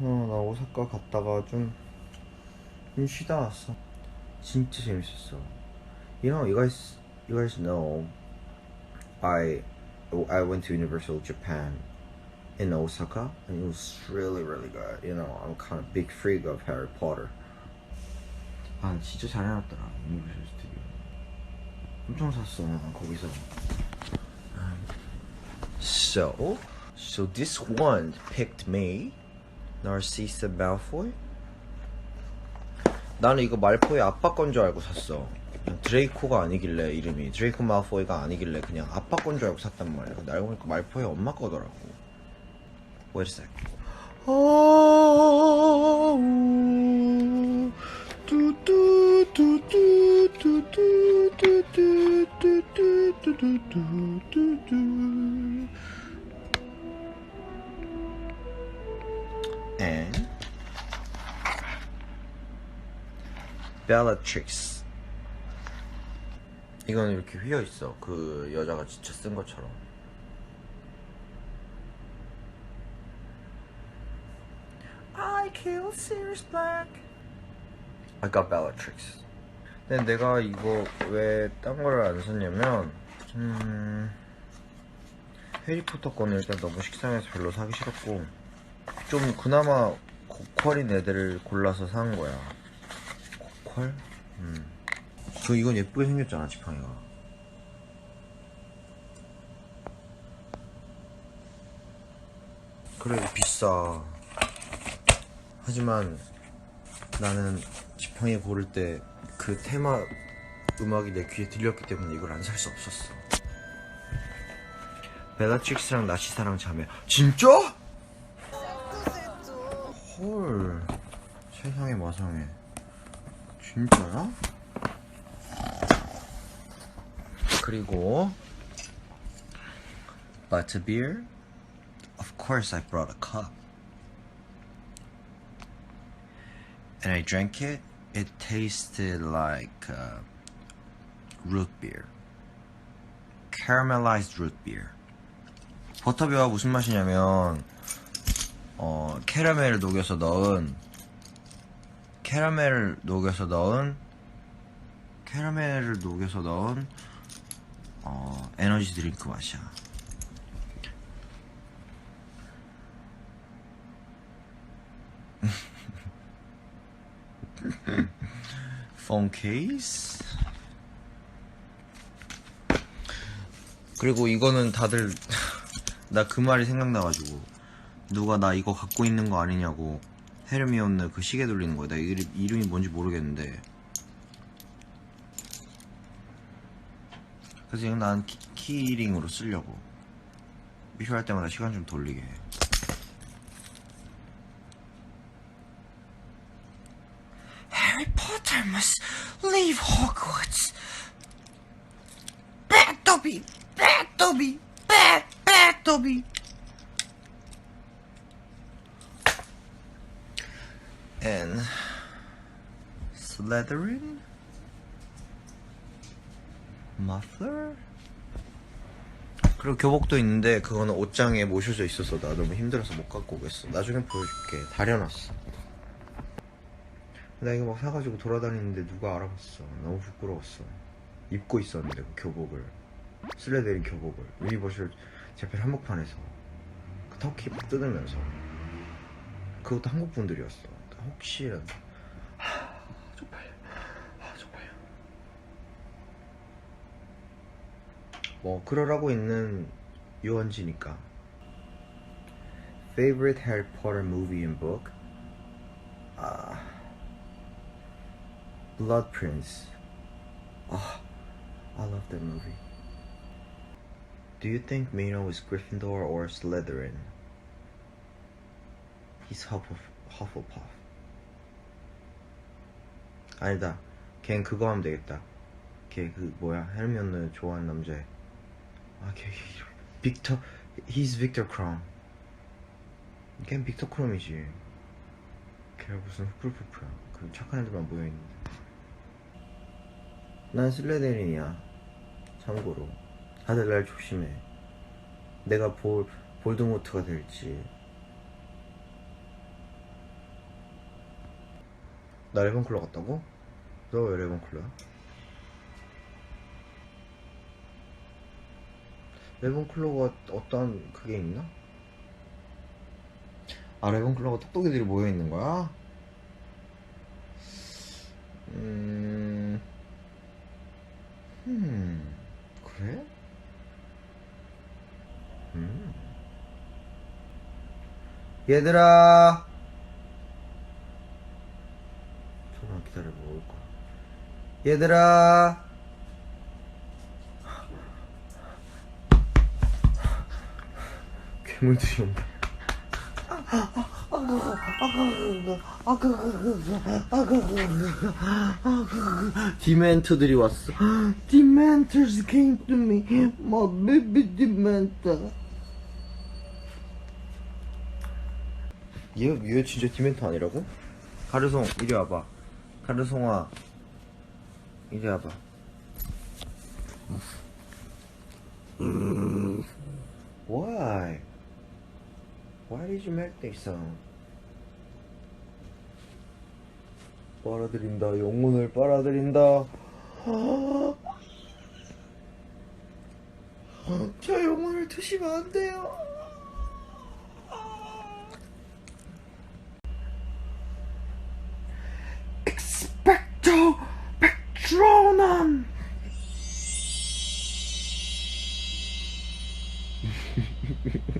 어, 나 오사카 갔다가 좀, 좀 쉬다 왔어. 진짜 재밌었어. You know, you guys, you guys know, I, I went to Universal Japan in Osaka, and it was really, really good. You know, I'm kind of big freak of Harry Potter. 아, 진짜 잘 해놨더라, 유니버셜 스튜디오. 엄청 샀어, 나 거기서. So, so this one picked me, Narcissa Malfoy. 나는 이거 말포의 아빠 건 줄 알고 샀어. 드레이코가 아니길래 이름이 드레이코 말포이가 아니길래 그냥 아빠 건 줄 알고 샀단 말이야. 근데 알고 보니까 말포의 엄마 거더라고. Wait a sec. And Bellatrix. 이건 이렇게 휘어 있어. 그 여자가 진짜 쓴 것처럼. I kill Sirius. 근데 내가 이거 왜 딴 거를 안 샀냐면, 음, 해리포터 거는 일단 너무 식상해서 별로 사기 싫었고, 좀 그나마 고퀄인 애들을 골라서 산 거야. 고퀄? 음. 저 이건 예쁘게 생겼잖아, 지팡이가. 그래, 비싸. 하지만 나는 지팡이 고를 때 그 테마 음악이 내 귀에 들렸기 때문에 이걸 안 살 수 없었어. 벨라트릭스랑 나시사랑 자매. 진짜? 헐. 세상에 마상에. 진짜야? 그리고 butterbeer. Of course I brought a cup. And I drank it. It tasted like uh, root beer. Caramelized root beer. 버터비어가 무슨 맛이냐면 어, 캐러멜을 녹여서 넣은 캐러멜을 녹여서 넣은 캐러멜을 녹여서 넣은 어, 에너지 드링크 맛이야. 폰 케이스 그리고 이거는 다들 나 그 말이 생각나가지고 누가 나 이거 갖고 있는 거 아니냐고 헤르미온느 그 시계 돌리는 거야 나 이름, 이름이 뭔지 모르겠는데 그래서 이건 난 키, 키링으로 쓰려고 필요할 때마다 시간 좀 돌리게 해 Harry Potter must leave Hogwarts. Bad Dobby! Bad Dobby! Bad, bad Dobby! And Slytherin? Muffler? 그리고 교복도 있는데 그거는 옷장에 모셔져 있어서 나 너무 힘들어서 못 갖고 오겠어. 나중에 보여줄게. 다려놨어. 나 이거 막 사가지고 돌아다니는데 누가 알아봤어. 너무 부끄러웠어. 입고 있었는데 그 교복을 슬레데린 교복을 유니버셜 재팬 한복판에서 그 터키 막 뜯으면서 그것도 한국 분들이었어. 혹시라도 하, 쪽팔려. 하, 쪽팔려. 뭐 그러라고 있는 유원지니까. Favorite Harry Potter movie and book? 아. Blood Prince. Oh, I love that movie. Do you think Mino is Gryffindor or Slytherin? He's Huffle, Hufflepuff. 아니다. 걔는 그거 하면 되겠다. 걔 그 뭐야 헬미온느 좋아하는 남자애. 아, 걔 이름- 빅터. He's Victor Krum. 걔는 빅터 크롬이지. 걔가 무슨 후플푸프야. 그 착한 애들만 모여있는데. 난 슬레데린이야. 참고로. 다들 날 조심해. 내가 볼, 볼드모트가 될지. 나 레몬클로 갔다고? 너 왜 레몬클로야? 레몬클로가 어떤 그게 있나? 아 레몬클로가 똑똑이들이 모여 있는 거야? 음, 음, 그래? 음. 얘들아! 잠깐만 기다려봐, 올 거야. 얘들아! 괴물들이 온다. 디멘터들이 왔어. Dementors came to me. My baby Dementor. 얘, 얘 진짜 디멘터 아니라고? 가르송, 이리 와봐. 가르송아. 이리 와봐. Why? Why did you make that sound? 빨아들인다, 영혼을 빨아들인다. 저 영혼을 드시면 안 돼요.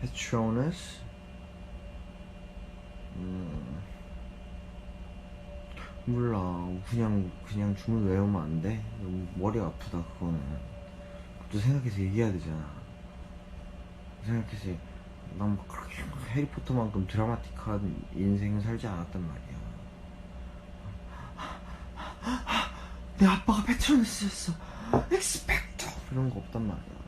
Patronus? 음, 몰라. 그냥, 그냥 주문 외우면 안 돼? 너무 머리가 아프다, 그거는. 또 생각해서 얘기해야 되잖아. 생각해서, 난 막 그렇게 막 해리포터만큼 드라마틱한 인생을 살지 않았단 말이야. 내 아빠가 패트로너스였어. 엑스펙터! 이런 거 없단 말이야.